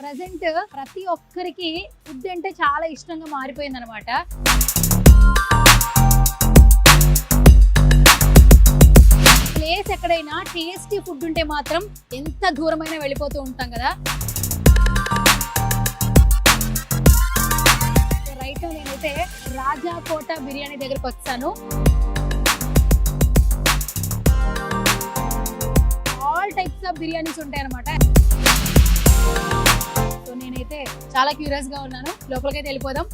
Present ప్రతి ఒక్కరికి food అంటే చాలా ఇష్టంగా మారిపోయింది అనమాట ప్లేస్ ఎక్కడైనా టేస్టీ ఫుడ్ ఉంటే మాత్రం ఎంత దూరమైనా వెళ్ళిపోతూ ఉంటాం కదా. రైట్ నేనైతే రాజా కోట బిర్యానీ దగ్గరకు వచ్చాను. ఆల్ టైప్స్ ఆఫ్ బిర్యానీస్ ఉంటాయి అనమాట సో నేనైతే చాలా క్యూరియస్గా ఉన్నాను. లోపలికైతే వెళ్ళిపోదాం.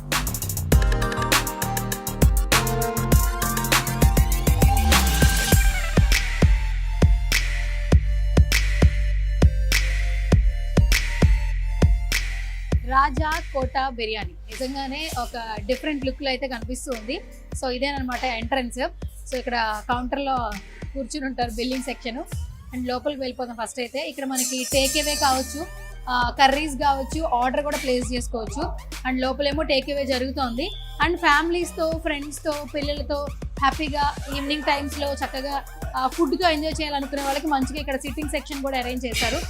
రాజా కోట బిర్యానీ. నిజంగానే ఒక డిఫరెంట్ లుక్లో అయితే కనిపిస్తుంది సో ఇదేనమాట ఎంట్రన్స్ సో ఇక్కడ కౌంటర్లో కూర్చుని ఉంటారు బిల్లింగ్ సెక్షన్ అండ్ లోపలికి వెళ్ళిపోతాం ఫస్ట్ అయితే. ఇక్కడ మనకి టేక్ అవే కావచ్చు. కర్రీస్ కావచ్చు ఆర్డర్ కూడా ప్లేస్ చేసుకోవచ్చు. అండ్ లోపలేమో టేక్ అవే జరుగుతోంది. అండ్ ఫ్యామిలీస్తో ఫ్రెండ్స్తో పిల్లలతో హ్యాపీగా ఈవినింగ్ టైమ్స్లో చక్కగా ఫుడ్తో ఎంజాయ్ చేయాలనుకునే వాళ్ళకి మంచిగా ఇక్కడ సిట్టింగ్ సెక్షన్ కూడా అరేంజ్ చేశారు.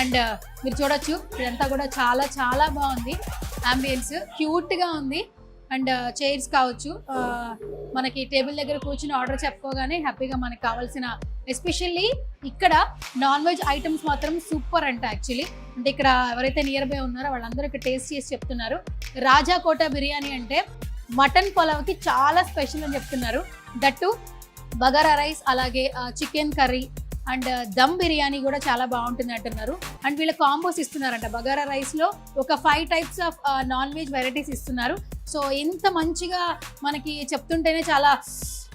అండ్ మీరు చూడొచ్చు ఇదంతా కూడా చాలా చాలా బాగుంది. అంబియన్స్ క్యూట్గా ఉంది. అండ్ చైర్స్ కావచ్చు. ఆ, మనకి టేబుల్ దగ్గర కూర్చుని ఆర్డర్ చెప్పుకోగానే హ్యాపీగా మనకి కావాల్సిన ఎస్పెషల్లీ ఇక్కడ నాన్ వెజ్ ఐటమ్స్ మాత్రం సూపర్ అంట యాక్చువల్లీ. అంటే ఇక్కడ ఎవరైతే నియర్ బై ఉన్నారో వాళ్ళందరూ ఇక్కడ టేస్ట్ చేసి చెప్తున్నారు. రాజా కోట బిర్యానీ అంటే మటన్ పొలవ్కి చాలా స్పెషల్ అని చెప్తున్నారు. దట్టు బగారా రైస్ అలాగే chicken curry and uh, dum biryani కూడా చాలా బాగుంటుంది అంటున్నారు. అండ్ వీళ్ళ కాంబోస్ ఇస్తున్నారంట. బగారా రైస్లో ఒక five types of non veg varieties ఇస్తున్నారు. సో ఎంత మంచిగా మనకి చెప్తుంటేనే చాలా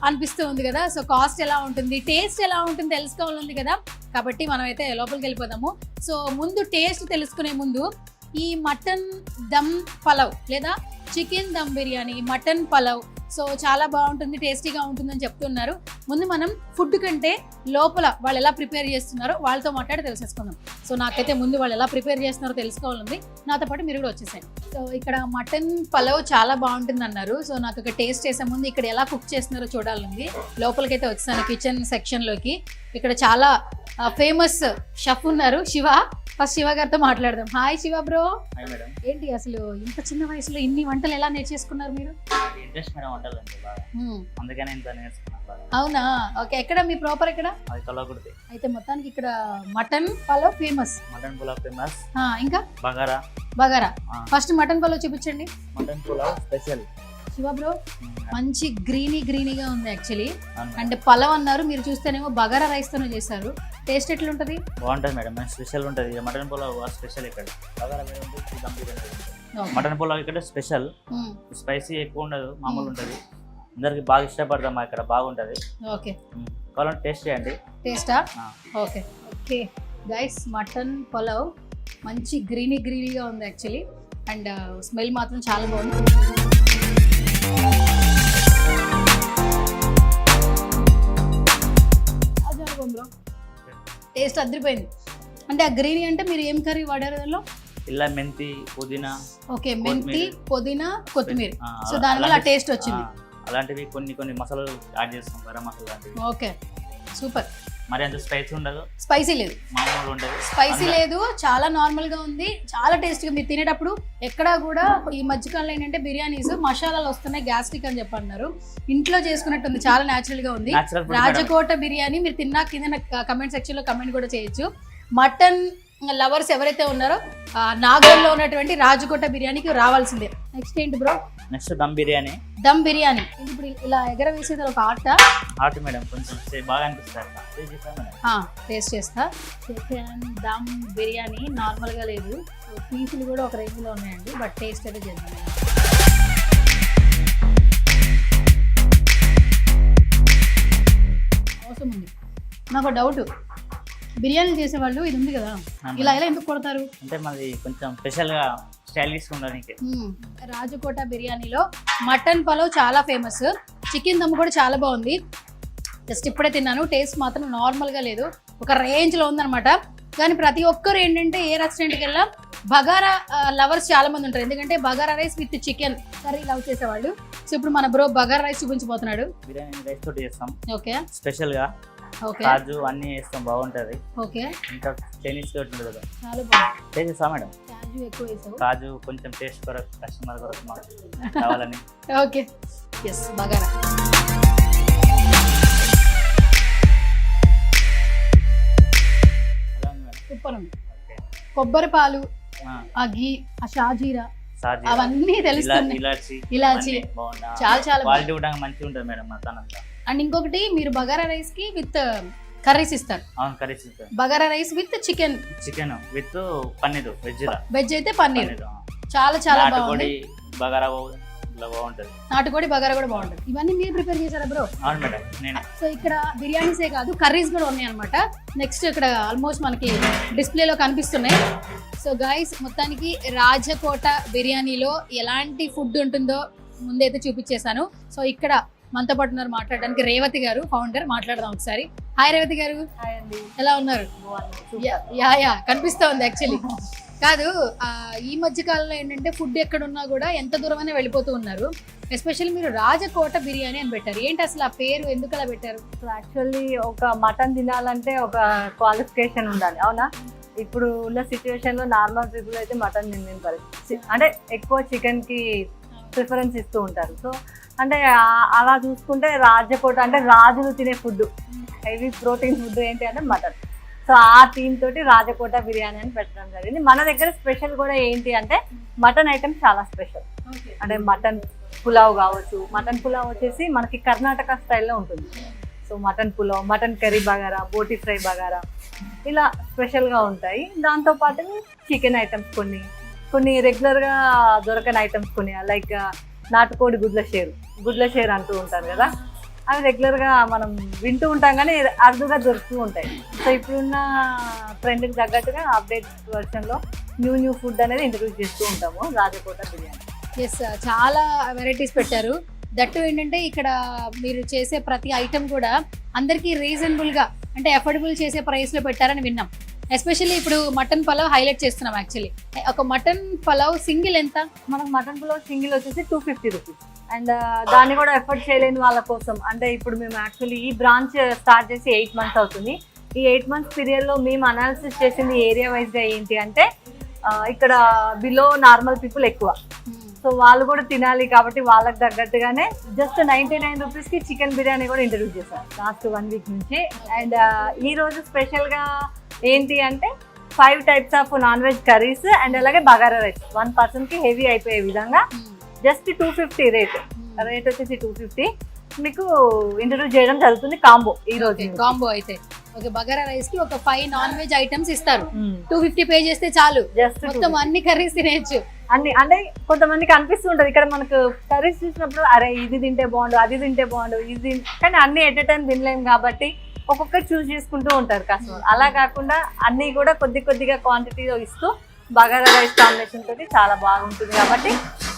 అనిపిస్తూ ఉంది కదా. సో కాస్ట్ ఎలా ఉంటుంది టేస్ట్ ఎలా ఉంటుంది తెలుసుకోవాలని కదా. కాబట్టి మనం అయితే లోపలికి వెళ్ళిపోదాము. సో ముందు టేస్ట్ తెలుసుకునే ముందు ఈ మటన్ దమ్ పలవ్ లేదా chicken dum biryani mutton pulao. So చాలా బాగుంటుంది టేస్టీగా ఉంటుందని చెప్తున్నారు. ముందు మనం ఫుడ్ కంటే లోపల వాళ్ళు ఎలా ప్రిపేర్ చేస్తున్నారో వాళ్ళతో మాట్లాడి తెలిసేసుకుందాం. సో నాకైతే ముందు వాళ్ళు ఎలా ప్రిపేర్ చేస్తున్నారో తెలుసుకోవాలంది. నాతో పాటు మీరు కూడా వచ్చేసాను సో ఇక్కడ మటన్ పలవ్ చాలా బాగుంటుంది అన్నారు. సో నాకు ఇక్కడ టేస్ట్ చేసే ముందు ఇక్కడ ఎలా కుక్ చేస్తున్నారో చూడాలంది లోపలికైతే వచ్చాను కిచెన్ సెక్షన్లోకి. ఇక్కడ చాలా ఫేమస్ షెఫ్ ఉన్నారు శివ. ఫస్ట్ శివ గారితో మాట్లాడదాం. Hi Shiva bro. ఏంటి అసలు ఇంత చిన్న వయసులో ఇన్ని వంటలు ఎలా నేర్చేసుకున్నారు మీరు? ఇంట్రెస్ట్ మేడం వంటలు అంటే బాగా. అందుకనే ఇంత నేర్చుకున్నాను అవునా? ఓకే ఎక్కడ మీ ప్రాపర్ ఎక్కడ? అది కలవకుడిది అయితే మొత్తానికి ఇక్కడ mutton pulao famous. Mutton pulao famous. ఇంకా? బగారా. బగారా. ఫస్ట్ మటన్ పలావ్ చూపించండి. Mutton pulao special. Shiva bro మంచి గ్రీనీ గ్రీనీగా ఉంది యాక్చువల్లీ. అంటే పలావ్ అన్నారు మీరు చూస్తేనేమో బగారా రైస్ తోనే చేశారు. టేస్ట్ ఎట్లుంటది? బాగుంటుంది మేడం స్పెషల్ ఉంటుంది. మటన్ పులావ్ స్పెషల్ ఇక్కడ. బగారా దమ్ బిర్యానీ. మటన్ పులావ్ ఇక్కడ స్పెషల్. మ్మ్. స్పైసీ ఎక్కువ ఉండదు మామూలు ఉంటుంది అందరికి బాగా ఇష్టపడతాం మా ఇక్కడ? బాగుంటుంది. ఓకే మ్మ్. కావాలంటే టేస్ట్ చేయండి. టేస్టా okay okay guys mutton pulao మంచి గ్రీనీ గ్రీనీగా ఉంది యాక్చువల్లీ అండ్ స్మెల్ మాత్రం చాలా బాగుంది. టేస్ట్ అదిరిపోయింది. అంటే ఆ గ్రీనీ అంటే మీరు ఏం కర్రీ వాడారు దానిలో? ఇలా మెంతి పుదీనా ఓకే మెంతి పుదీనా కొత్తిమీర. సో దానివల్ల ఆ అలాంటి- టేస్ట్ వచ్చింది. అలాంటివి కొన్ని కొన్ని మసాలాలు యాడ్ చేస్తాం గరం మసాలా లాంటివి. Okay super. మరి అంత స్పైసీ ఉండదు. స్పైసీ లేదు. మామూలు ఉంటుంది స్పైసీ లేదు చాలా నార్మల్గా ఉంది చాలా టేస్టీగా మీరు తినేటప్పుడు ఎక్కడా కూడా ఈ మధ్యకాలంలో ఏంటంటే బిర్యానీస్ మసాలాలు వస్తున్నాయి గ్యాస్ట్రిక్ అని చెప్పి అన్నారు ఇంట్లో చేసుకున్నట్టు ఉంది. చాలా న్యాచురల్గా ఉంది. రాజకోట బిర్యానీ మీరు తిన్నా కింద కమెంట్ సెక్షన్లో కమెంట్ కూడా చేయొచ్చు. మటన్ లవర్స్ ఎవరైతే ఉన్నారో నాగోల్లో ఉన్నటువంటి రాజకోట బిర్యానీకి రావాల్సిందే. నెక్స్ట్ ఏంటి బ్రో నెక్స్ట్ దమ్ బిర్యానీ. దమ్ బిర్యానీ. ఇప్పుడు ఇలా ఎగర వేసేది ఒక ఆట హాట్ మేడం కొంచెం బాగా అనిపిస్తుంది అట్లా. టేస్ట్ చేస్తాం. చికెన్ దమ్ బిర్యానీ నార్మల్గా లేదు. పీసులు కూడా ఒక రేంజ్లో ఉన్నాయండి బట్ టేస్ట్ అయితే చేద్దాం. అవసరం ఉంది. నాకు డౌట్ బిర్యానీ చేసేవాళ్ళు ఇది ఉంది కదా? ఇలా ఇలా ఎందుకు కొడతారు? అంటే మాది కొంచెం స్పెషల్గా స్టైలిష్ ఉండడానికి. రాజకోట బిర్యానీలో మటన్ పలావ్ చాలా ఫేమస్ చికెన్ దమ్ కూడా చాలా బాగుంది. జస్ట్ ఇప్పుడే తిన్నాను. టేస్ట్ మాత్రం నార్మల్గా లేదు. ఒక రేంజ్లో ఉందన్నమాట. కానీ ప్రతి ఒక్కరు ఏంటంటే ఏ రెస్టారెంట్కి వెళ్ళా బగారా లవర్స్ చాలా మంది ఉంటారు. ఎందుకంటే bagara rice with chicken curry love చేసేవాళ్ళు. సో ఇప్పుడు మన బ్రో బగారా రైస్ చూపించబోతున్నాడు. బిర్యానీ రైస్ తోటి చేస్తాం. ఓకే స్పెషల్గా ఓకే కాజు అన్ని వేస్తాం బాగుంటది. ఓకే. ఇంకా చైనీస్ తోటి ఉంటుంది కదా. చేస్తా మేడం? కాజు కొంచెం టేస్ట్ కొరకు కస్టమర్ కొరకు మాకు కావాలని. ఓకే. ఎస్ బగారా కొబ్బరి పాలు ఆ, ఘీ ఆ షాజీరా అవన్నీ తెలుస్తున్నాయి. ఇలాచి చాలా చాలా క్వాలిటీ కూడా మంచిగా ఉంటుంది మేడం మతానంతా అండ్ ఇంకొకటి మీరు బగారా రైస్కి విత్ కర్రీస్ ఇస్తారు. అవును curries bagara rice with chicken. Chicken with paneer veg veg అయితే పన్నీర్. చాలా చాలా బాగుంది. బగారా బాగుంటుంది. నాటుకోడి బగారా కూడా బాగుంటుంది. ఇవన్నీ మీరు ప్రిపేర్ చేశారా బ్రో? అవును మేడం నేను. సో ఇక్కడ బిర్యానీసే కాదు కర్రీస్ కూడా ఉన్నాయి అనమాట నెక్స్ట్ ఇక్కడ ఆల్మోస్ట్ మనకి డిస్ప్లేలో కనిపిస్తున్నాయి. సో గాయస్ మొత్తానికి రాజకోట బిర్యానీలో ఎలాంటి ఫుడ్ ఉంటుందో ముందైతే చూపించేశాను. సో ఇక్కడ మనతో పాటు ఉన్నారు మాట్లాడడానికి రేవతి గారు ఫౌండర్ మాట్లాడదాం ఒకసారి. హాయ్ రేవతి గారు. ఎలా ఉన్నారు? యా- యా కనిపిస్తా ఉంది యాక్చువల్లీ కాదు ఈ మధ్య కాలంలో ఏంటంటే ఫుడ్ ఎక్కడ ఉన్నా కూడా ఎంత దూరమైనా వెళ్ళిపోతూ ఉన్నారు. ఎస్పెషల్లీ మీరు రాజకోట బిర్యానీ అని పెట్టారు. ఏంటి అసలు ఆ పేరు? ఎందుకు అలా పెట్టారు? యాక్చువల్లీ ఒక మటన్ తినాలంటే ఒక క్వాలిఫికేషన్ ఉండాలి. అవునా? ఇప్పుడు ఉన్న సిచ్యువేషన్లో నార్మల్ పీపుల్ అయితే మటన్ తినే పరిస్థితి. అంటే ఎక్కువ చికెన్కి ప్రిఫరెన్స్ ఇస్తూ ఉంటారు. సో అంటే అలా చూసుకుంటే రాజకోట అంటే రాజులు తినే ఫుడ్ హెవీ ప్రోటీన్ ఫుడ్ ఏంటి అంటే మటన్. సో ఆ థీమ్ తోటి రాజకోట బిర్యానీ అని పెట్టడం జరిగింది. మన దగ్గర స్పెషల్ కూడా ఏంటి అంటే మటన్ ఐటమ్ చాలా స్పెషల్. అంటే మటన్ పులావ్ కావచ్చు మటన్ పులావ్ వచ్చేసి మనకి కర్ణాటక స్టైల్లో ఉంటుంది. So mutton pulao mutton curry bagara boti fry bagara ఇలా స్పెషల్గా ఉంటాయి. దాంతోపాటు చికెన్ ఐటమ్స్ కొన్ని కొన్ని రెగ్యులర్గా దొరకని ఐటమ్స్ కొన్ని లైక్ uh, నాటుకోడి గుడ్ల షేరు. గుడ్ల షేర్ అంటూ ఉంటారు కదా. అవి రెగ్యులర్గా మనం వింటూ ఉంటాం కానీ అరుదుగా దొరుకుతూ ఉంటాయి. సో ఇప్పుడున్న ట్రెండ్కి తగ్గట్టుగా అప్డేట్ వర్షన్లో న్యూ న్యూ ఫుడ్ అనేది ఇంట్రడ్యూస్ చేస్తూ ఉంటాము రాజకోట బిర్యానీ. ఎస్ చాలా వెరైటీస్ పెట్టారు. దట్టు ఏంటంటే ఇక్కడ మీరు చేసే ప్రతి ఐటెం కూడా అందరికీ రీజనబుల్గా అంటే అఫోర్డబుల్ చేసే ప్రైస్లో పెట్టారని విన్నాం. ఎస్పెషల్లీ ఇప్పుడు మటన్ పలావ్ హైలైట్ చేస్తున్నాం యాక్చువల్లీ. ఒక మటన్ పలావ్ సింగిల్ ఎంత? మనకు మటన్ పులావ్ సింగిల్ వచ్చేసి టూ ఫిఫ్టీ రూపీస్ అండ్ దాన్ని కూడా ఎఫర్ట్ చేయలేని వాళ్ళ కోసం. అంటే ఇప్పుడు మేము యాక్చువల్లీ ఈ బ్రాంచ్ స్టార్ట్ చేసి ఎయిట్ మంత్స్ అవుతుంది. ఈ ఎయిట్ మంత్స్ పీరియడ్లో మేము అనాలిసిస్ చేసింది ఏరియా వైజ్గా ఏంటి అంటే ఇక్కడ బిలో నార్మల్ పీపుల్ ఎక్కువ. సో వాళ్ళు కూడా తినాలి కాబట్టి వాళ్ళకి తగ్గట్టుగానే జస్ట్ నైంటీ నైన్ రూపీస్కి చికెన్ బిర్యానీ కూడా ఇంట్రడ్యూస్ చేశాం లాస్ట్ వన్ వీక్ నుంచి. అండ్ ఈ రోజు స్పెషల్గా ఏంటి అంటే five types of non veg curries and అలాగే బగారా రైస్ వన్ పర్సన్కి హెవీ అయిపోయే విధంగా just two fifty rate rate వచ్చేసి టూ ఫిఫ్టీ మీకు ఇంట్రడ్యూస్ చేయడం జరుగుతుంది కాంబో ఈ రోజు. కాంబో అయితే. ఓకే బగారా రైస్కి ఒక ఫైవ్ నాన్ వెజ్ ఐటమ్స్ ఇస్తారు టూ ఫిఫ్టీ పే చేస్తే చాలు. జస్ట్ మొత్తం అన్ని కర్రీస్ తినేయచ్చు. అన్ని అంటే కొంతమందికి అనిపిస్తుంటది ఇక్కడ మనకు కర్రీస్ చూసినప్పుడు అరే ఇది తింటే బాగుండు అది తింటే బాగుండు ఇది కానీ అన్ని ఎట్ టైం తినలేము కాబట్టి ఒక్కొక్కటి చూస్ చేసుకుంటూ ఉంటారు కస్టమర్ అలా కాకుండా అన్ని కూడా కొద్ది కొద్దిగా క్వాంటిటీలో ఇస్తూ బగారా రైస్ కాంబినేషన్ తోటి చాలా బాగుంటుంది కాబట్టి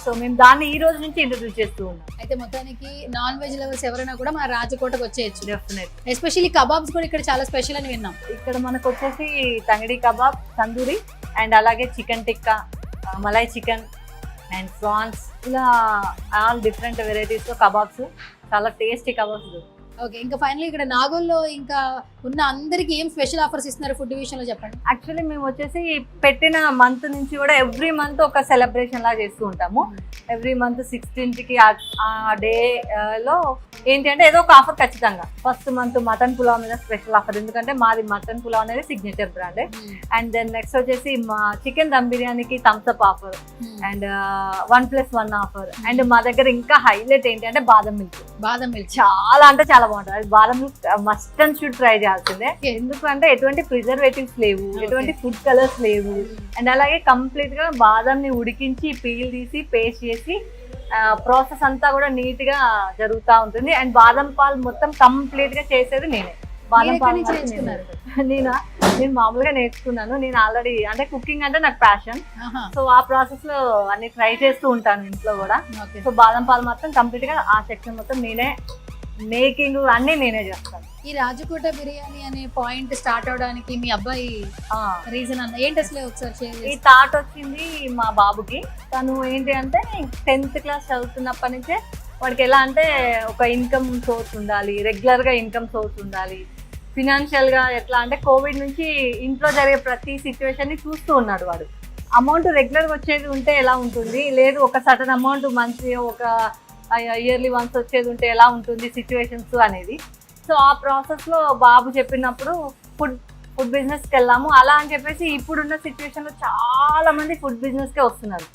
సో మేము దాన్ని ఈ రోజు నుంచి ఇంట్రడ్యూస్ చేస్తూ ఉన్నాం. అయితే మొత్తానికి నాన్ వెజ్ లవర్స్ ఎవరైనా కూడా మన రాజకోటకు వచ్చేయచ్చు. డెఫినెట్ ఎస్పెషల్లీ కబాబ్స్ కూడా ఇక్కడ చాలా స్పెషల్ అని విన్నాం. ఇక్కడ మనకు వచ్చేసి తంగడి కబాబ్ తందూరి అండ్ అలాగే chicken tikka malai chicken and prawns ఇలా ఆల్ డిఫరెంట్ వెరైటీస్లో కబాబ్స్ చాలా టేస్టీ కబాబ్స్ ఓకే ఇంకా ఫైనల్ ఇక్కడ నాగోల్లో ఇంకా ఉన్న అందరికి ఏం స్పెషల్ ఆఫర్స్ ఇస్తున్నారు ఫుడ్ విషయంలో చెప్పండి? యాక్చువల్లీ మేము వచ్చేసి పెట్టిన మంత్ నుంచి కూడా ఎవ్రీ మంత్ ఒక సెలబ్రేషన్ లా చేస్తూ ఉంటాము. ఎవ్రీ మంత్ సిక్స్టీన్త్కి ఆ డే లో ఏంటి అంటే ఏదో ఒక ఆఫర్ ఖచ్చితంగా. ఫస్ట్ మంత్ మటన్ పులావ్ మీద స్పెషల్ ఆఫర్ ఎందుకంటే మాది మటన్ పులావ్ అనేది signature brand and then next వచ్చేసి మా చికెన్ దమ్ బిర్యానీకి thumbs up offer and one plus one offer and మా దగ్గర ఇంకా హైలైట్ ఏంటి అంటే బాదం మిల్క్ బాదం మిల్క్ చాలా అంటే చాలా బాగుంటుంది. అది badam milk must and should try చేయాల్సిందే. ఎందుకంటే ఎటువంటి ప్రిజర్వేటివ్స్ లేవు. ఎటువంటి ఫుడ్ కలర్స్ లేవు. అండ్ అలాగే కంప్లీట్గా బాదంని ఉడికించి పీల్ తీసి పేస్ట్ చేసి ప్రాసెస్ అంతా కూడా నీట్గా జరుగుతూ ఉంటుంది. అండ్ బాదం పాలు మొత్తం కంప్లీట్గా చేసేది నేనే. బాదం పాలు నేనే. నేనా? మామూలుగా నేర్చుకున్నాను. నేను ఆల్రెడీ అంటే కుకింగ్ అంటే నాకు ప్యాషన్ సో ఆ ప్రాసెస్లో అన్ని ట్రై చేస్తూ ఉంటాను ఇంట్లో కూడా. సో బాదం పాలు మొత్తం కంప్లీట్గా ఆ సెక్షన్ మొత్తం నేనే మేకింగ్ అన్ని నేనే చేస్తాను. ఈ రాజకోట బిర్యానీ అనే పాయింట్ స్టార్ట్ అవడానికి మీ అబ్బాయి రీజన్ అన్న ఏంటి అసలు ఒకసారి షేర్ ఈ థాట్ వచ్చింది మా బాబుకి. తను ఏంటి అంటే టెన్త్ క్లాస్ చదువుతున్నప్పటి నుంచే వాడికి ఎలా అంటే ఒక ఇన్కమ్ సోర్స్ ఉండాలి రెగ్యులర్గా ఇన్కమ్ సోర్స్ ఉండాలి. ఫినాన్షియల్గా ఎట్లా అంటే కోవిడ్ నుంచి ఇంట్లో జరిగే ప్రతి సిచ్యువేషన్ని చూస్తూ ఉన్నాడు వాడు. అమౌంట్ రెగ్యులర్గా వచ్చేది ఉంటే ఎలా ఉంటుంది? లేదు ఒక సటన్ అమౌంట్ మంత్లీ ఒక ఇయర్లీ వన్స్ వచ్చేది ఉంటే ఎలా ఉంటుంది సిచ్యువేషన్స్ అనేది. సో ఆ ప్రాసెస్లో బాబు చెప్పినప్పుడు ఫుడ్ ఫుడ్ బిజినెస్కి వెళ్ళాము అలా అని చెప్పేసి ఇప్పుడున్న సిచ్యువేషన్లో చాలామంది చాలా మంది ఫుడ్ బిజినెస్కే వస్తున్నారు.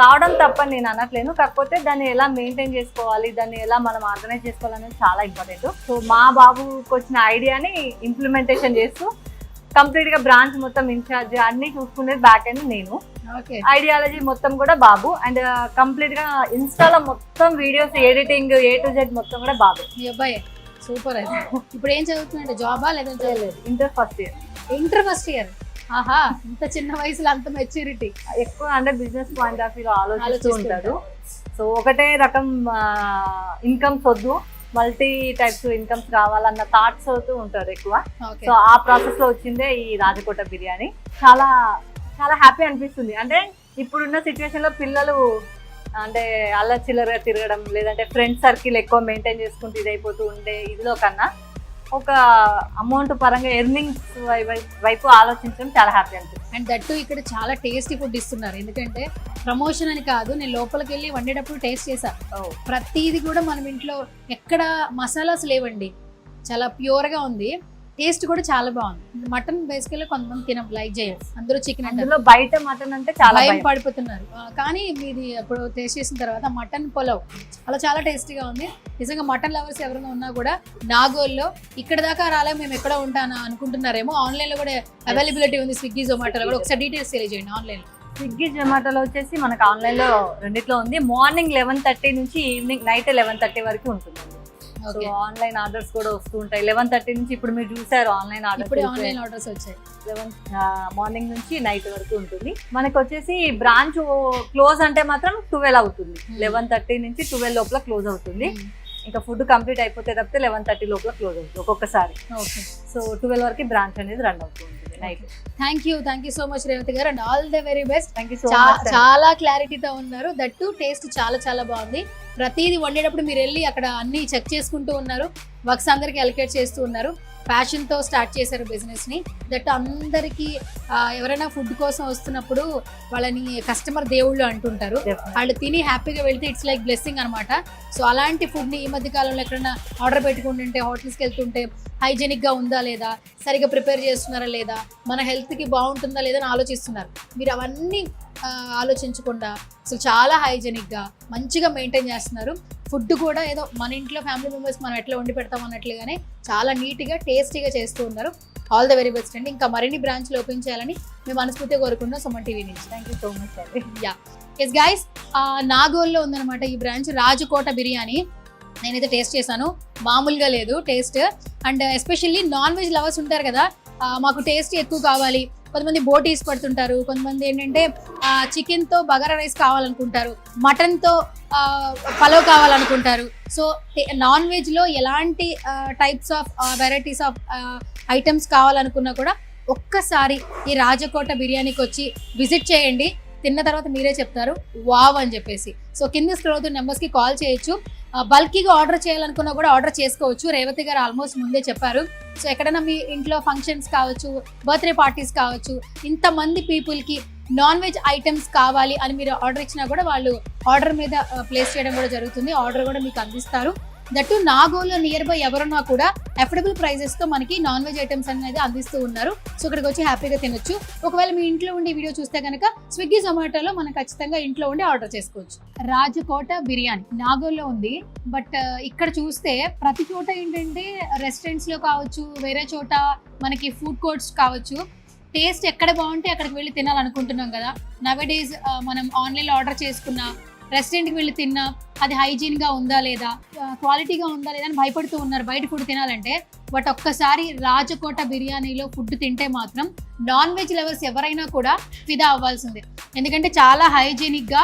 రావడం తప్పని నేను అనట్లేను. కాకపోతే దాన్ని ఎలా మెయింటైన్ చేసుకోవాలి దాన్ని ఎలా మనం ఆర్గనైజ్ చేసుకోవాలనేది చాలా ఇంపార్టెంట్ సో మా బాబుకి వచ్చిన ఐడియాని ఇంప్లిమెంటేషన్ చేస్తూ కంప్లీట్గా బ్రాంచ్ మొత్తం ఇన్ఛార్జ్ అన్ని చూసుకునేది బ్యాక్ ఎండ్ నేను. ఓకే ఐడియాలజీ మొత్తం కూడా బాబు. అండ్ కంప్లీట్గా ఇన్స్టాలో మొత్తం videos editing A to Z మొత్తం కూడా బాబు. అబ్బాయి. సూపర్ అయితే. ఇప్పుడు ఏం చదువుతున్నాడు? జాబా లేదంటే inter first year inter first year ఆహా. ఇంత చిన్న వయసులో అంత మెచ్యూరిటీ ఎక్కువ అంటే బిజినెస్ పాయింట్ ఆఫ్ వ్యూ ఆలోచిస్తూ ఆలోచిస్తూ ఉంటాడు. సో ఒకటే రకం ఇన్కమ్స్ వద్దు మల్టీ టైప్స్ ఇన్కమ్స్ కావాలన్న థాట్స్ అవుతూ ఉంటాడు ఎక్కువ. సో ఆ ప్రాసెస్లో వచ్చిందే ఈ రాజకోట బిర్యానీ. చాలా చాలా హ్యాపీ అనిపిస్తుంది. అంటే ఇప్పుడున్న సిచ్యువేషన్లో పిల్లలు అంటే అల్ల చిల్లరగా తిరగడం లేదంటే ఫ్రెండ్ సర్కిల్ ఎక్కువ మెయింటైన్ చేసుకుంటూ ఇదైపోతూ ఉండే ఇదిలో కన్నా ఒక అమౌంట్ పరంగా ఎర్నింగ్స్ వైపు ఆలోచించడం చాలా హ్యాపీ అనిపిస్తుంది. అండ్ దట్టు ఇక్కడ చాలా టేస్టీ ఫుడ్ ఇస్తున్నారు. ఎందుకంటే ప్రమోషన్ అని కాదు నేను లోపలికి వెళ్ళి వండేటప్పుడు టేస్ట్ చేశా. ప్రతిది కూడా మనం ఇంట్లో ఎక్కడ మసాలాస్ లేవండి. చాలా ప్యూర్గా ఉంది. టేస్ట్ కూడా చాలా బాగుంది. మటన్ బేసికల్గా కొంతమంది తినం లైక్ చేయరు. అందరూ చికెన్ అందులో బయట మటన్ అంటే చాలా భయం. పడిపోతున్నారు. కానీ మీది ఇప్పుడు టేస్ట్ చేసిన తర్వాత మటన్ పులావ్ చాలా చాలా టేస్టీగా ఉంది. నిజంగా మటన్ లవర్స్ ఎవరైనా ఉన్నా కూడా నాగోల్లో ఇక్కడ దాకా రాలే మేము ఎక్కడ ఉంటానా అనుకుంటున్నారేమో. ఆన్లైన్లో కూడా అవైలబిలిటీ ఉంది స్విగ్గీ జొమాటోలో కూడా. ఒకసారి డీటెయిల్స్ తెలియజేయండి ఆన్లైన్ స్విగ్గీ జొమాటోలో వచ్చేసి మనకు ఆన్లైన్లో రెండిట్లో ఉంది. మార్నింగ్ లెవెన్ థర్టీ నుంచి ఈవినింగ్ నైట్ లెవెన్ థర్టీ వరకు ఉంటుంది. సో ఆన్లైన్ ఆర్డర్స్ కూడా వస్తూ ఉంటాయి. లెవెన్ థర్టీ నుంచి ఇప్పుడు మీరు చూసారు ఆన్లైన్ ఆర్డర్ ఆన్లైన్ ఆర్డర్స్ వచ్చాయి. లెవెన్ మార్నింగ్ నుంచి నైట్ వరకు ఉంటుంది. మనకి వచ్చేసి బ్రాంచ్ క్లోజ్ అంటే మాత్రం ట్వెల్వ్ అవుతుంది. లెవెన్ థర్టీ నుంచి ట్వెల్వ్ లోపల క్లోజ్ అవుతుంది. ఇంకా ఫుడ్ కంప్లీట్ అయిపోతే తప్పితే లెవెన్ థర్టీ లోపల క్లోజ్ అవుతుంది ఒక్కొక్కసారి. ఓకే. సో ట్వెల్వ్ వరకు బ్రాంచ్ అనేది రన్ అవుతూ thank you thank you so much Revathi గారు and all the very best చాలా క్లారిటీతో ఉన్నారు. దట్టు టేస్ట్ చాలా చాలా బాగుంది. ప్రతిదీ వండేటప్పుడు మీరు వెళ్ళి అక్కడ అన్ని చెక్ చేసుకుంటూ ఉన్నారు. వర్క్స్ అందరికి అలికేట్ చేస్తూ ఉన్నారు. Passion తో స్టార్ట్ చేశారు business ని దట్ అందరికీ ఎవరైనా ఫుడ్ కోసం వస్తున్నప్పుడు వాళ్ళని కస్టమర్ దేవుళ్ళు అంటుంటారు. వాళ్ళు తిని హ్యాపీగా వెళ్తే ఇట్స్ లైక్ బ్లెస్సింగ్ అనమాట సో అలాంటి ఫుడ్ని ఈ మధ్య కాలంలో ఎక్కడైనా ఆర్డర్ పెట్టుకుంటుంటే హోటల్స్కి వెళ్తుంటే హైజెనిక్గా ఉందా లేదా సరిగా ప్రిపేర్ చేస్తున్నారా లేదా మన హెల్త్కి బాగుంటుందా లేదా అని ఆలోచిస్తున్నారు. మీరు అవన్నీ ఆలోచించకుండా అసలు చాలా హైజెనిక్గా మంచిగా మెయింటైన్ చేస్తున్నారు. ఫుడ్ కూడా ఏదో మన ఇంట్లో ఫ్యామిలీ మెంబర్స్ మనం ఎట్లా వండి పెడతాం అన్నట్లుగానే చాలా నీట్గా టేస్టీగా చేస్తూ ఉన్నారు. ఆల్ ద వెరీ బెస్ట్ అండి. ఇంకా మరిన్ని బ్రాంచ్లు ఓపెన్ చేయాలని మేము మనస్ఫూర్తిగా కోరుకుంటున్నాం. సుమన్ టీవీ నుంచి. థ్యాంక్ యూ సో మచ్ అండి యా ఎస్ గైస్ నాగోల్లో ఉందన్నమాట ఈ బ్రాంచ్ రాజకోట బిర్యానీ. నేనైతే టేస్ట్ చేశాను. మామూలుగా లేదు taste. And especially non veg lovers ఉంటారు కదా మాకు టేస్ట్ ఎక్కువ కావాలి. కొంతమంది బోటీస్ పడుతుంటారు. కొంతమంది ఏంటంటే చికెన్తో బగారా రైస్ కావాలనుకుంటారు. మటన్తో పలవ్ కావాలనుకుంటారు. సో నాన్ వెజ్లో ఎలాంటి types of varieties of items కావాలనుకున్నా కూడా ఒక్కసారి ఈ రాజకోట బిర్యానీకి వచ్చి విజిట్ చేయండి. తిన్న తర్వాత మీరే చెప్తారు వావ్ అని చెప్పేసి. సో కింద స్క్రోల్ అవుతున్న నెంబర్స్కి కాల్ చేయొచ్చు. బల్కీగా ఆర్డర్ చేయాలనుకున్నా కూడా ఆర్డర్ చేసుకోవచ్చు. రేవతి గారు ఆల్మోస్ట్ ముందే చెప్పారు. సో ఎక్కడైనా మీ ఇంట్లో ఫంక్షన్స్ కావచ్చు బర్త్డే పార్టీస్ కావచ్చు ఇంతమంది పీపుల్కి నాన్ వెజ్ ఐటమ్స్ కావాలి అని మీరు ఆర్డర్ ఇచ్చినా కూడా వాళ్ళు ఆర్డర్ మీద ప్లేస్ చేయడం కూడా జరుగుతుంది. ఆర్డర్ కూడా మీకు అందిస్తారు. దట్టు నాగోల్లో నియర్ బై ఎవరన్నా కూడా అఫోర్డబుల్ ప్రైజెస్తో మనకి నాన్ వెజ్ ఐటమ్స్ అనేది అందిస్తూ ఉన్నారు. సో ఇక్కడికి వచ్చి హ్యాపీగా తినొచ్చు. ఒకవేళ మీ ఇంట్లో ఉండి వీడియో చూస్తే కనుక స్విగ్గీ జొమాటోలో మనం ఖచ్చితంగా ఇంట్లో ఉండి ఆర్డర్ చేసుకోవచ్చు. రాజకోట బిర్యానీ. నాగోల్లో ఉంది. బట్ ఇక్కడ చూస్తే ప్రతి చోట ఏంటంటే రెస్టారెంట్స్లో కావచ్చు వేరే చోట మనకి ఫుడ్ కోర్ట్స్ కావచ్చు టేస్ట్ ఎక్కడ బాగుంటే అక్కడికి వెళ్ళి తినాలనుకుంటున్నాం కదా. నవే డేస్ మనం ఆన్లైన్లో ఆర్డర్ చేసుకున్న రెస్టారెంట్కి వెళ్ళి తిన్నా అది హైజీన్గా ఉందా లేదా క్వాలిటీగా ఉందా లేదా అని భయపడుతూ ఉన్నారు. బయట ఫుడ్ తినాలంటే బట్ ఒక్కసారి రాజకోట బిర్యానీలో ఫుడ్ తింటే మాత్రం నాన్ వెజ్ లవర్స్ ఎవరైనా కూడా ఫిదా అవ్వాల్సిందే. ఎందుకంటే చాలా హైజీనిక్గా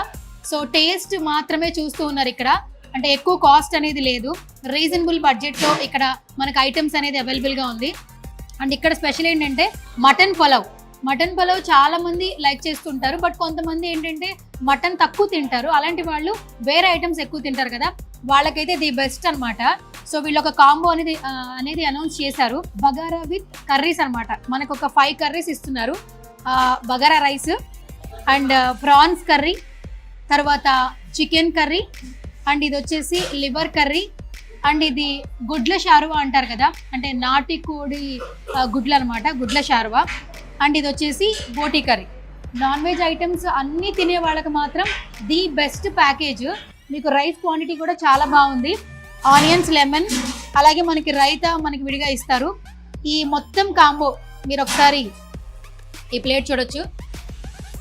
సో టేస్ట్ మాత్రమే చూస్తూ ఉన్నారు ఇక్కడ. అంటే ఎక్కువ కాస్ట్ అనేది లేదు. రీజనబుల్ బడ్జెట్లో ఇక్కడ మనకు ఐటమ్స్ అనేది అవైలబుల్గా ఉంది. అండ్ ఇక్కడ స్పెషల్ ఏంటంటే మటన్ పొలవ్ మటన్ పలావ్ చాలా మంది లైక్ చేస్తుంటారు బట్ కొంతమంది ఏంటంటే మటన్ తక్కువ తింటారు. అలాంటి వాళ్ళు వేరే ఐటమ్స్ ఎక్కువ తింటారు కదా వాళ్ళకైతే ది బెస్ట్ అన్నమాట. సో వీళ్ళు ఒక కాంబో అనేది అనేది అనౌన్స్ చేశారు. బగారా విత్ కర్రీస్ అన్నమాట. మనకు ఒక ఫైవ్ కర్రీస్ ఇస్తున్నారు. Bagara rice and prawns curry తర్వాత చికెన్ కర్రీ అండ్ ఇది వచ్చేసి లివర్ కర్రీ అండ్ ఇది గుడ్ల షారువా అంటారు కదా అంటే నాటి కోడి గుడ్లు అనమాట గుడ్ల షారువా. అండ్ ఇది వచ్చేసి boti curry. Non veg items అన్నీ తినే వాళ్ళకి మాత్రం ది బెస్ట్ ప్యాకేజ్ మీకు రైస్ క్వాంటిటీ కూడా చాలా బాగుంది. ఆనియన్స్ లెమన్ అలాగే మనకి రైతా మనకి విడిగా ఇస్తారు. ఈ మొత్తం కాంబో మీరు ఒకసారి ఈ ప్లేట్ చూడొచ్చు.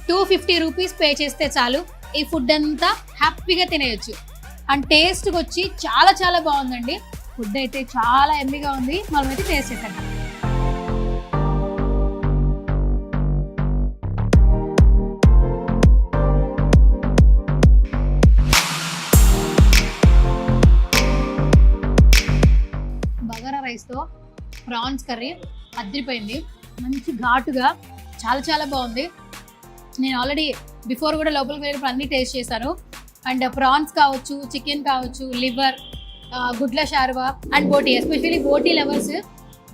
టూ ఫిఫ్టీ రూపీస్ పే చేస్తే చాలు. ఈ ఫుడ్ అంతా హ్యాపీగా తినేయచ్చు. అండ్ టేస్ట్కి వచ్చి చాలా చాలా బాగుందండి. ఫుడ్ అయితే చాలా ఎమ్మిగా ఉంది. మనమైతే టేస్ట్ చేసాం ప్రాన్స్ కర్రీ అద్దరిపోయింది. మంచి ఘాటుగా చాలా చాలా బాగుంది. నేను ఆల్రెడీ బిఫోర్ కూడా లోపలికి వెళ్ళినప్పుడు అన్ని టేస్ట్ చేశాను. అండ్ ప్రాన్స్ కావచ్చు చికెన్ కావచ్చు లివర్ గుడ్ల shorba and boti especially boti lovers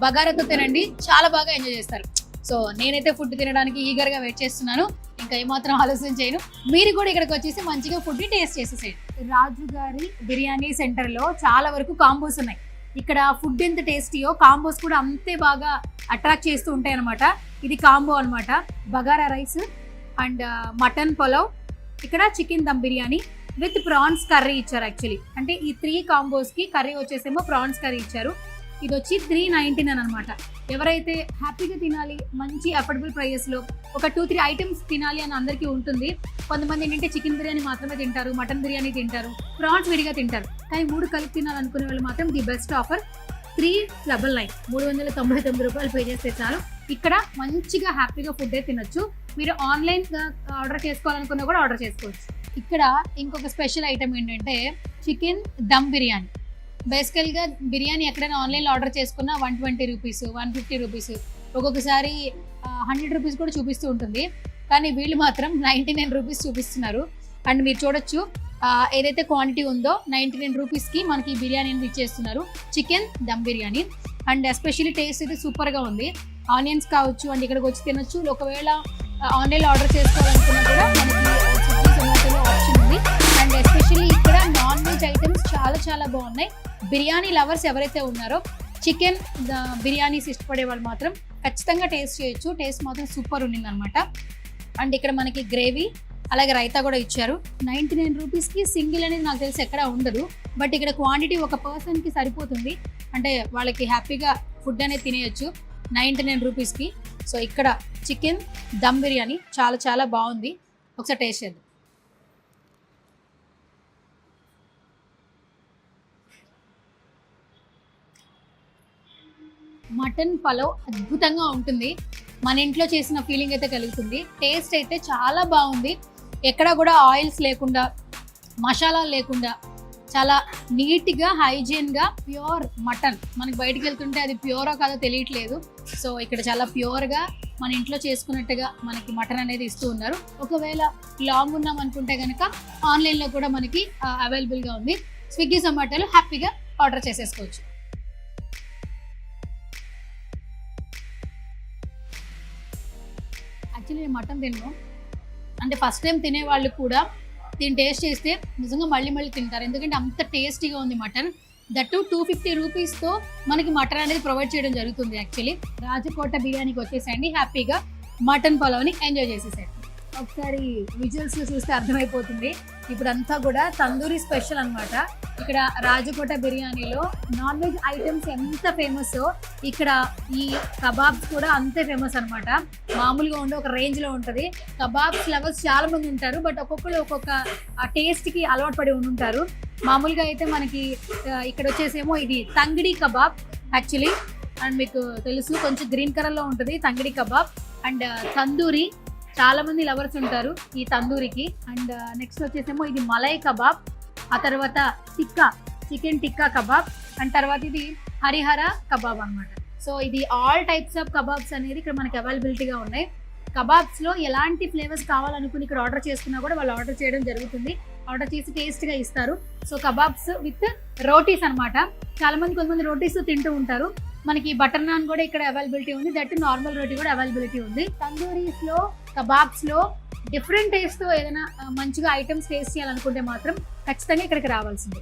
బగారతో తినండి. చాలా బాగా ఎంజాయ్ చేస్తారు. సో నేనైతే ఫుడ్ తినడానికి ఈగర్గా వెయిట్ చేస్తున్నాను. ఇంకా ఏమాత్రం ఆలోచన చేయను. మీరు కూడా ఇక్కడికి వచ్చేసి మంచిగా ఫుడ్ టేస్ట్ చేసేసేయండి. రాజు గారి బిర్యానీ సెంటర్లో చాలా వరకు కాంబోస్ ఉన్నాయి. ఇక్కడ ఫుడ్ ఎంత టేస్టీయో కాంబోస్ కూడా అంతే బాగా అట్రాక్ట్ చేస్తూ ఉంటాయి అనమాట ఇది కాంబో అన్నమాట. Bagara rice and mutton pulao. ఇక్కడ chicken dum biryani with prawns curry ఇచ్చారు యాక్చువల్లీ అంటే ఈ త్రీ కాంబోస్కి కర్రీ వచ్చేసేమో ప్రాన్స్ కర్రీ ఇచ్చారు. ఇది వచ్చి త్రీ నైంటీ నైన్ అనమాట ఎవరైతే హ్యాపీగా తినాలి మంచి అఫోర్డబుల్ ప్రైజెస్లో ఒక టూ త్రీ ఐటమ్స్ తినాలి అని అందరికీ ఉంటుంది కొంతమంది ఏంటంటే చికెన్ బిర్యానీ మాత్రమే తింటారు మటన్ బిర్యానీ తింటారు ప్రాన్స్ విడిగా తింటారు. కానీ మూడు కలిపి తినాలనుకునే వాళ్ళు మాత్రం the best offer three double nine మూడు వందల తొంభై తొమ్మిది రూపాయలు పే చేస్తే చాలు. ఇక్కడ మంచిగా హ్యాపీగా ఫుడ్ తినొచ్చు. మీరు ఆన్లైన్ ఆర్డర్ చేసుకోవాలనుకున్నా కూడా ఆర్డర్ చేసుకోవచ్చు. ఇక్కడ ఇంకొక స్పెషల్ ఐటమ్ ఏంటంటే చికెన్ దమ్ బిర్యానీ. బేసికల్గా బిర్యానీ ఎక్కడైనా ఆన్లైన్లో ఆర్డర్ చేసుకున్నా one twenty rupees one fifty rupees. ఒక్కొక్కసారి హండ్రెడ్ రూపీస్ కూడా చూపిస్తూ ఉంటుంది. కానీ వీళ్ళు మాత్రం నైంటీ నైన్ రూపీస్ చూపిస్తున్నారు. అండ్ మీరు చూడొచ్చు ఏదైతే క్వాంటిటీ ఉందో నైంటీ నైన్ రూపీస్కి మనకి బిర్యానీ అనేది ఇచ్చేస్తున్నారు. Chicken dum biryani. And especially taste అయితే సూపర్గా ఉంది. ఆనియన్స్ కావచ్చు అండ్ ఇక్కడికి వచ్చి తినొచ్చు. ఒకవేళ ఆన్లైన్లో ఆర్డర్ చేసుకోవాలనుకున్నా కూడా మనకి ఆప్షన్ ఉంది. అండ్ ఎస్పెషల్లీ ఇక్కడ నాన్ వెజ్ ఐటమ్స్ చాలా చాలా బాగున్నాయి. బిర్యానీ లవర్స్ ఎవరైతే ఉన్నారో చికెన్ బిర్యానీస్ ఇష్టపడే వాళ్ళు మాత్రం ఖచ్చితంగా టేస్ట్ చేయొచ్చు. టేస్ట్ మాత్రం సూపర్ ఉండింది అనమాట అండ్ ఇక్కడ మనకి గ్రేవీ అలాగే రైతా కూడా ఇచ్చారు. నైంటీ నైన్ రూపీస్కి సింగిల్ అనేది నాకు తెలిసి ఎక్కడ ఉండదు. బట్ ఇక్కడ క్వాంటిటీ ఒక పర్సన్కి సరిపోతుంది. అంటే వాళ్ళకి హ్యాపీగా ఫుడ్ అనేది తినేయచ్చు. నైంటీ నైన్ రూపీస్కి సో ఇక్కడ చికెన్ దమ్ బిర్యానీ చాలా చాలా బాగుంది. ఒకసారి టేస్ట్ చేద్దాం. మటన్ పలావ్ అద్భుతంగా ఉంటుంది. మన ఇంట్లో చేసిన ఫీలింగ్ అయితే కలుగుతుంది టేస్ట్ అయితే చాలా బాగుంది. ఎక్కడ కూడా ఆయిల్స్ లేకుండా మసాలా లేకుండా చాలా నీట్గా హైజీన్గా ప్యూర్ మటన్ మనకి బయటికి వెళ్తుంటే అది ప్యూరో కాదో తెలియట్లేదు. సో ఇక్కడ చాలా ప్యూర్గా మన ఇంట్లో చేసుకున్నట్టుగా మనకి మటన్ అనేది ఇస్తూ ఉన్నారు. ఒకవేళ లాంగ్ ఉన్నాం అనుకుంటే కనుక ఆన్లైన్లో కూడా మనకి అవైలబుల్గా ఉంది. స్విగ్గీ జొమాటోలో హ్యాపీగా ఆర్డర్ చేసేసుకోవచ్చు. యాక్చువల్లీ నేను మటన్ తిన్నాను అంటే ఫస్ట్ టైం తినే వాళ్ళు కూడా దీన్ని టేస్ట్ చేస్తే నిజంగా మళ్ళీ మళ్ళీ తింటారు. ఎందుకంటే అంత టేస్టీగా ఉంది మటన్. దట్టు టూ ఫిఫ్టీ రూపీస్తో మనకి మటన్ అనేది ప్రొవైడ్ చేయడం జరుగుతుంది యాక్చువల్లీ రాజకోట బిర్యానీకి వచ్చేసేయండి హ్యాపీగా మటన్ పొలవ్ని ఎంజాయ్ చేసేసేయండి. ఒకసారి విజువల్స్ చూస్తే అర్థమైపోతుంది. ఇప్పుడు అంతా కూడా తందూరి స్పెషల్ అన్నమాట. ఇక్కడ రాజకోట బిర్యానీలో నాన్ వెజ్ ఐటమ్స్ ఎంత ఫేమస్ ఇక్కడ ఈ కబాబ్స్ కూడా అంతే ఫేమస్ అన్నమాట. మామూలుగా ఉండే ఒక రేంజ్లో ఉంటది. కబాబ్స్ లవర్స్ చాలా మంది ఉంటారు బట్ ఒక్కొక్కరు ఒక్కొక్క ఆ టేస్ట్కి అలవాటు పడి ఉంటారు మామూలుగా అయితే మనకి ఇక్కడ వచ్చేసేమో ఇది తంగిడి కబాబ్ యాక్చువల్లీ అండ్ మీకు తెలుసు కొంచెం గ్రీన్ కలర్లో ఉంటుంది తంగిడి కబాబ్. అండ్ తందూరి చాలా మంది లవర్స్ ఉంటారు ఈ తందూరికి. అండ్ నెక్స్ట్ uh, వచ్చేసేమో ఇది మలై కబాబ్ ఆ తర్వాత tikka chicken tikka kebab and తర్వాత ఇది హరిహర కబాబ్ అన్నమాట. సో ఇది ఆల్ టైప్స్ ఆఫ్ కబాబ్స్ అనేది ఇక్కడ మనకి అవైలబిలిటీగా ఉన్నాయి. కబాబ్స్లో ఎలాంటి ఫ్లేవర్స్ కావాలనుకుని ఇక్కడ ఆర్డర్ చేసుకున్నా కూడా వాళ్ళు ఆర్డర్ చేయడం జరుగుతుంది. ఆర్డర్ చేసి టేస్ట్గా ఇస్తారు. సో కబాబ్స్ విత్ రోటీస్ అన్నమాట. చాలా మంది కొంతమంది రోటీస్ తింటూ ఉంటారు. మనకి బటర్ నాన్ కూడా ఇక్కడ అవైలబిలిటీ ఉంది. దట్ నార్మల్ రోటీ కూడా అవైలబిలిటీ ఉంది. తందూరీస్లో కబాబ్స్లో డిఫరెంట్ టేస్ట్తో ఏదైనా మంచిగా ఐటమ్స్ టేస్ట్ చేయాలనుకుంటే మాత్రం ఖచ్చితంగా ఇక్కడికి రావాల్సిందే.